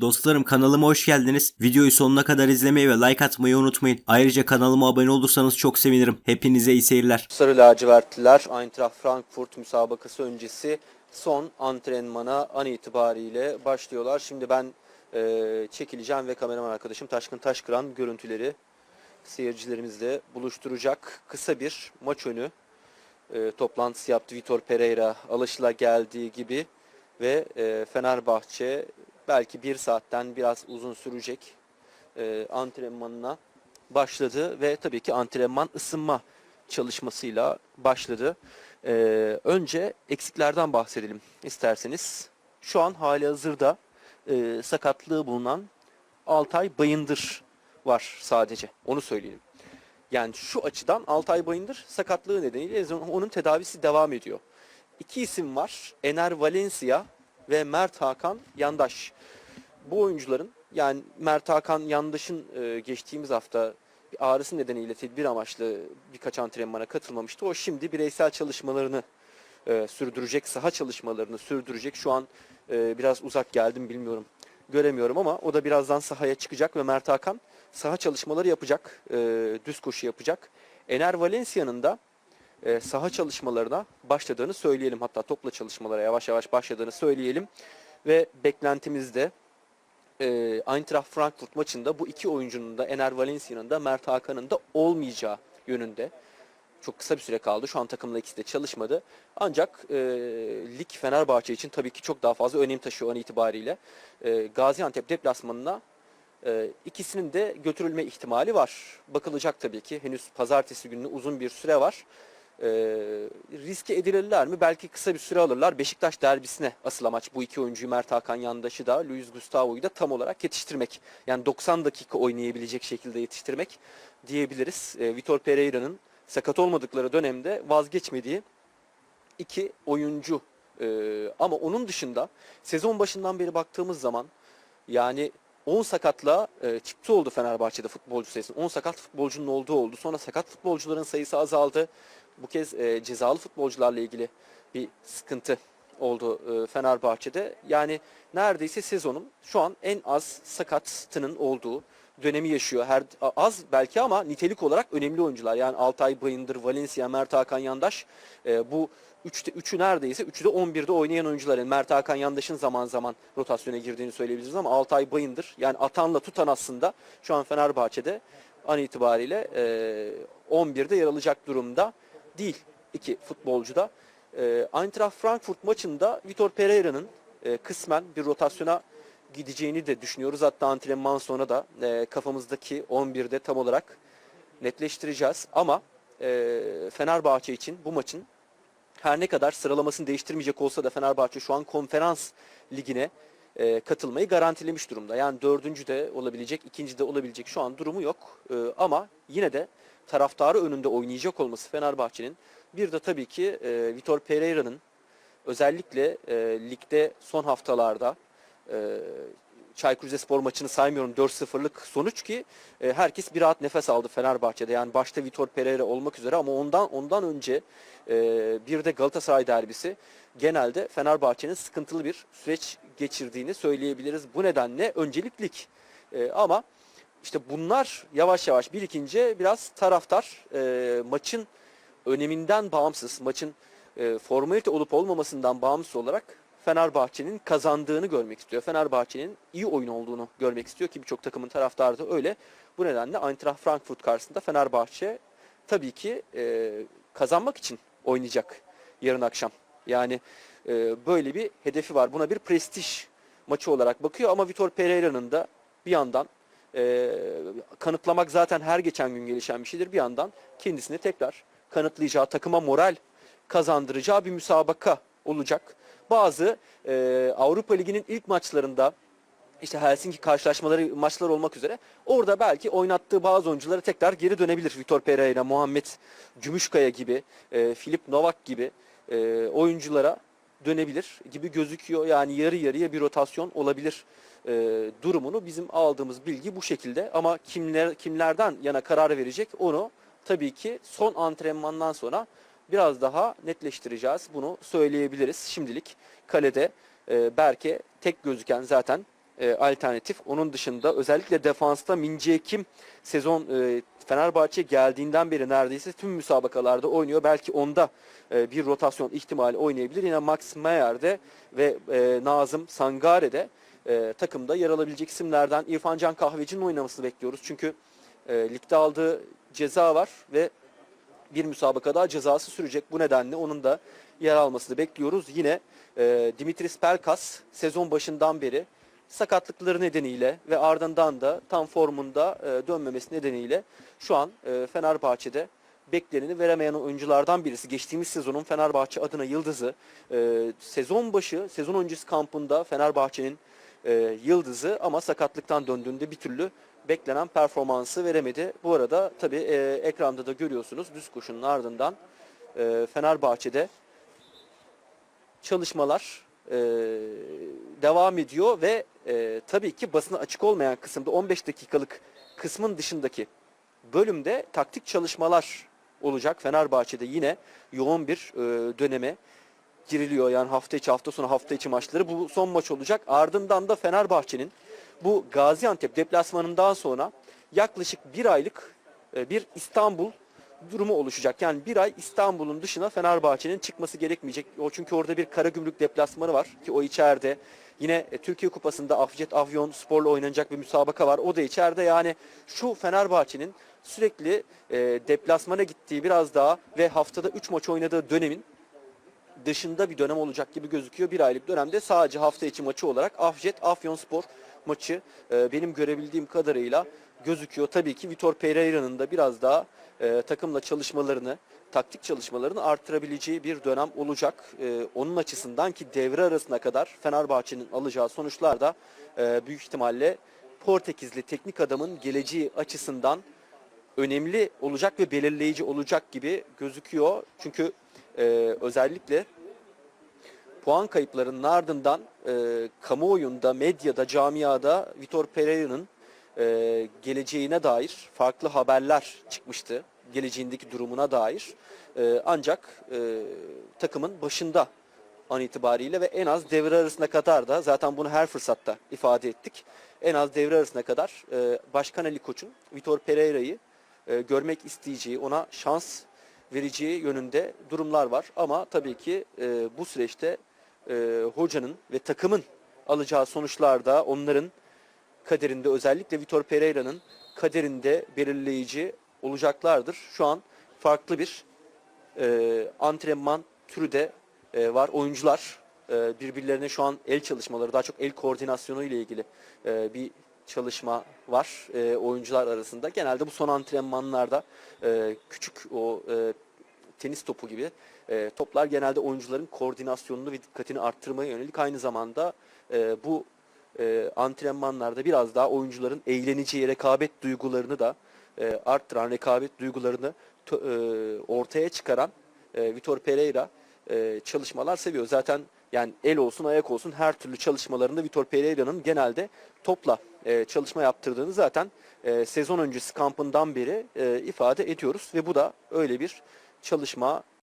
Dostlarım kanalıma hoş geldiniz. Videoyu sonuna kadar izlemeyi ve like atmayı unutmayın. Ayrıca kanalıma abone olursanız çok sevinirim. Hepinize iyi seyirler. Sarı lacivertliler Eintracht Frankfurt müsabakası öncesi son antrenmana an itibariyle başlıyorlar. Şimdi ben e, çekileceğim ve kameraman arkadaşım Taşkın Taşkıran görüntüleri seyircilerimizle buluşturacak. Kısa bir maç önü e, toplantısı yaptı Vitor Pereira alışıla geldiği gibi ve e, Fenerbahçe belki bir saatten biraz uzun sürecek e, antrenmanına başladı ve tabii ki antrenman ısınma çalışmasıyla başladı. E, önce eksiklerden bahsedelim isterseniz. Şu an hali hazırda e, sakatlığı bulunan Altay Bayındır var sadece. Onu söyleyelim. Yani şu açıdan Altay Bayındır sakatlığı nedeniyle onun tedavisi devam ediyor. İki isim var. Ener Valencia ve Mert Hakan Yandaş. Bu oyuncuların yani Mert Hakan Yandaş'ın e, geçtiğimiz hafta ağrısı nedeniyle tedbir amaçlı birkaç antrenmana katılmamıştı. O şimdi bireysel çalışmalarını e, sürdürecek, saha çalışmalarını sürdürecek. Şu an e, biraz uzak geldim bilmiyorum. Göremiyorum ama o da birazdan sahaya çıkacak ve Mert Hakan saha çalışmaları yapacak. e, düz koşu yapacak. Ener Valencia'nın da e, saha çalışmalarına başladığını söyleyelim. Hatta topla çalışmalara yavaş yavaş başladığını söyleyelim. Ve beklentimizde e, Eintracht Frankfurt maçında bu iki oyuncunun da Ener Valencia'nın da Mert Hakan'ın da olmayacağı yönünde. Çok kısa bir süre kaldı. Şu an takımla ikisi de çalışmadı. Ancak e, lig Fenerbahçe için tabii ki çok daha fazla önem taşıyor an itibariyle. E, Gaziantep deplasmanına e, ikisinin de götürülme ihtimali var. Bakılacak tabii ki. Henüz pazartesi gününe uzun bir süre var. E, riske edilirler mi? Belki kısa bir süre alırlar. Beşiktaş derbisine asıl amaç bu iki oyuncuyu Mert Hakan Yandaş'ı da Luis Gustavo'yu da tam olarak yetiştirmek. Yani 90 dakika oynayabilecek şekilde yetiştirmek diyebiliriz. E, Vitor Pereira'nın sakat olmadıkları dönemde vazgeçmediği iki oyuncu. E, ama onun dışında sezon başından beri baktığımız zaman yani 10 sakatla e, çıktı oldu Fenerbahçe'de futbolcu sayısı. 10 sakat futbolcunun olduğu oldu. Sonra sakat futbolcuların sayısı azaldı. Bu kez e, cezalı futbolcularla ilgili bir sıkıntı oldu e, Fenerbahçe'de. Yani neredeyse sezonun şu an en az sakatının olduğu dönemi yaşıyor. Her az belki ama nitelik olarak önemli oyuncular. Yani Altay Bayındır, Valencia, Mert Hakan Yandaş e, bu üçte üçü neredeyse üçü de 11'de oynayan oyuncular. Yani Mert Hakan Yandaş'ın zaman zaman rotasyona girdiğini söyleyebiliriz ama Altay Bayındır yani atanla tutan aslında şu an Fenerbahçe'de an itibariyle e, 11'de yer alacak durumda değil iki futbolcu da. E, Eintracht Frankfurt maçında Vitor Pereira'nın e, kısmen bir rotasyona gideceğini de düşünüyoruz. Hatta antrenman sonra da e, kafamızdaki 11'de tam olarak netleştireceğiz. Ama e, Fenerbahçe için bu maçın her ne kadar sıralamasını değiştirmeyecek olsa da Fenerbahçe şu an konferans ligine e, katılmayı garantilemiş durumda. Yani dördüncü de olabilecek, ikinci de olabilecek şu an durumu yok. E, ama yine de taraftarı önünde oynayacak olması Fenerbahçe'nin bir de tabii ki e, Vitor Pereira'nın özellikle e, ligde son haftalarda e, Çaykur Rizespor maçını saymıyorum 4-0'lık sonuç ki e, herkes bir rahat nefes aldı Fenerbahçe'de. Yani başta Vitor Pereira olmak üzere ama ondan ondan önce e, bir de Galatasaray derbisi genelde Fenerbahçe'nin sıkıntılı bir süreç geçirdiğini söyleyebiliriz. Bu nedenle önceliklik E, ama işte bunlar yavaş yavaş birikince biraz taraftar e, maçın öneminden bağımsız, maçın e, formalite olup olmamasından bağımsız olarak Fenerbahçe'nin kazandığını görmek istiyor. Fenerbahçe'nin iyi oyun olduğunu görmek istiyor ki birçok takımın taraftarı da öyle. Bu nedenle Eintracht Frankfurt karşısında Fenerbahçe tabii ki e, kazanmak için oynayacak yarın akşam. Yani e, böyle bir hedefi var. Buna bir prestij maçı olarak bakıyor ama Vitor Pereira'nın da bir yandan e, kanıtlamak zaten her geçen gün gelişen bir şeydir. Bir yandan kendisini tekrar kanıtlayacağı, takıma moral kazandıracağı bir müsabaka olacak. Bazı e, Avrupa Ligi'nin ilk maçlarında işte Helsinki karşılaşmaları maçlar olmak üzere orada belki oynattığı bazı oyuncuları tekrar geri dönebilir. Vitor Pereira, Muhammed Gümüşkaya gibi, e, Filip Novak gibi e, oyunculara dönebilir gibi gözüküyor. Yani yarı yarıya bir rotasyon olabilir e, durumunu bizim aldığımız bilgi bu şekilde. Ama kimler kimlerden yana karar verecek onu tabii ki son antrenmandan sonra biraz daha netleştireceğiz. Bunu söyleyebiliriz. Şimdilik kalede e, Berke tek gözüken zaten e, alternatif. Onun dışında özellikle defansta Minci Ekim sezon e, Fenerbahçe geldiğinden beri neredeyse tüm müsabakalarda oynuyor. Belki onda e, bir rotasyon ihtimali oynayabilir. Yine Max Meyer'de ve e, Nazım Sangare'de e, takımda yer alabilecek isimlerden İrfan Can Kahveci'nin oynamasını bekliyoruz. Çünkü e, ligde aldığı ceza var ve bir müsabaka daha cezası sürecek. Bu nedenle onun da yer almasını bekliyoruz. Yine e, Dimitris Pelkas sezon başından beri sakatlıkları nedeniyle ve ardından da tam formunda e, dönmemesi nedeniyle şu an e, Fenerbahçe'de bekleneni veremeyen oyunculardan birisi. Geçtiğimiz sezonun Fenerbahçe adına yıldızı. E, sezon başı, sezon öncesi kampında Fenerbahçe'nin e, yıldızı ama sakatlıktan döndüğünde bir türlü beklenen performansı veremedi. Bu arada tabii e, ekranda da görüyorsunuz düz koşunun ardından e, Fenerbahçe'de çalışmalar e, devam ediyor ve e, tabii ki basına açık olmayan kısımda 15 dakikalık kısmın dışındaki bölümde taktik çalışmalar olacak. Fenerbahçe'de yine yoğun bir e, döneme giriliyor. Yani hafta içi hafta sonu hafta içi maçları. Bu son maç olacak. Ardından da Fenerbahçe'nin bu Gaziantep deplasmanından sonra yaklaşık bir aylık e, bir İstanbul durumu oluşacak. Yani bir ay İstanbul'un dışına Fenerbahçe'nin çıkması gerekmeyecek. O çünkü orada bir Karagümrük deplasmanı var ki o içeride. Yine e, Türkiye Kupası'nda Afjet Afyon Spor'la oynanacak bir müsabaka var. O da içeride. Yani şu Fenerbahçe'nin sürekli e, deplasmana gittiği biraz daha ve haftada 3 maç oynadığı dönemin dışında bir dönem olacak gibi gözüküyor. Bir aylık dönemde sadece hafta içi maçı olarak Afjet Afyonspor maçı e, benim görebildiğim kadarıyla gözüküyor. Tabii ki Vitor Pereira'nın da biraz daha e, takımla çalışmalarını, taktik çalışmalarını arttırabileceği bir dönem olacak. E, onun açısından ki devre arasına kadar Fenerbahçe'nin alacağı sonuçlar da e, büyük ihtimalle Portekizli teknik adamın geleceği açısından önemli olacak ve belirleyici olacak gibi gözüküyor. Çünkü e, özellikle puan kayıplarının ardından e, kamuoyunda, medyada, camiada Vitor Pereira'nın e, geleceğine dair farklı haberler çıkmıştı. Geleceğindeki durumuna dair. E, ancak e, takımın başında an itibariyle ve en az devre arasına kadar da zaten bunu her fırsatta ifade ettik. En az devre arasına kadar e, Başkan Ali Koç'un Vitor Pereira'yı e, görmek isteyeceği, ona şans vereceği yönünde durumlar var. Ama tabii ki e, bu süreçte e, hocanın ve takımın alacağı sonuçlar da onların kaderinde özellikle Vitor Pereira'nın kaderinde belirleyici olacaklardır. Şu an farklı bir e, antrenman türü de e, var. Oyuncular e, birbirlerine şu an el çalışmaları, daha çok el koordinasyonu ile ilgili e, bir çalışma var e, oyuncular arasında. Genelde bu son antrenmanlarda e, küçük o e, tenis topu gibi e, toplar genelde oyuncuların koordinasyonunu ve dikkatini arttırmaya yönelik aynı zamanda e, bu e, antrenmanlarda biraz daha oyuncuların eğleneceği rekabet duygularını da e, arttıran, rekabet duygularını e, ortaya çıkaran e, Vitor Pereira e, çalışmalar seviyor. Zaten yani el olsun ayak olsun her türlü çalışmalarında Vitor Pereira'nın genelde topla e, çalışma yaptırdığını zaten e, sezon öncesi kampından beri e, ifade ediyoruz ve bu da öyle bir çalışma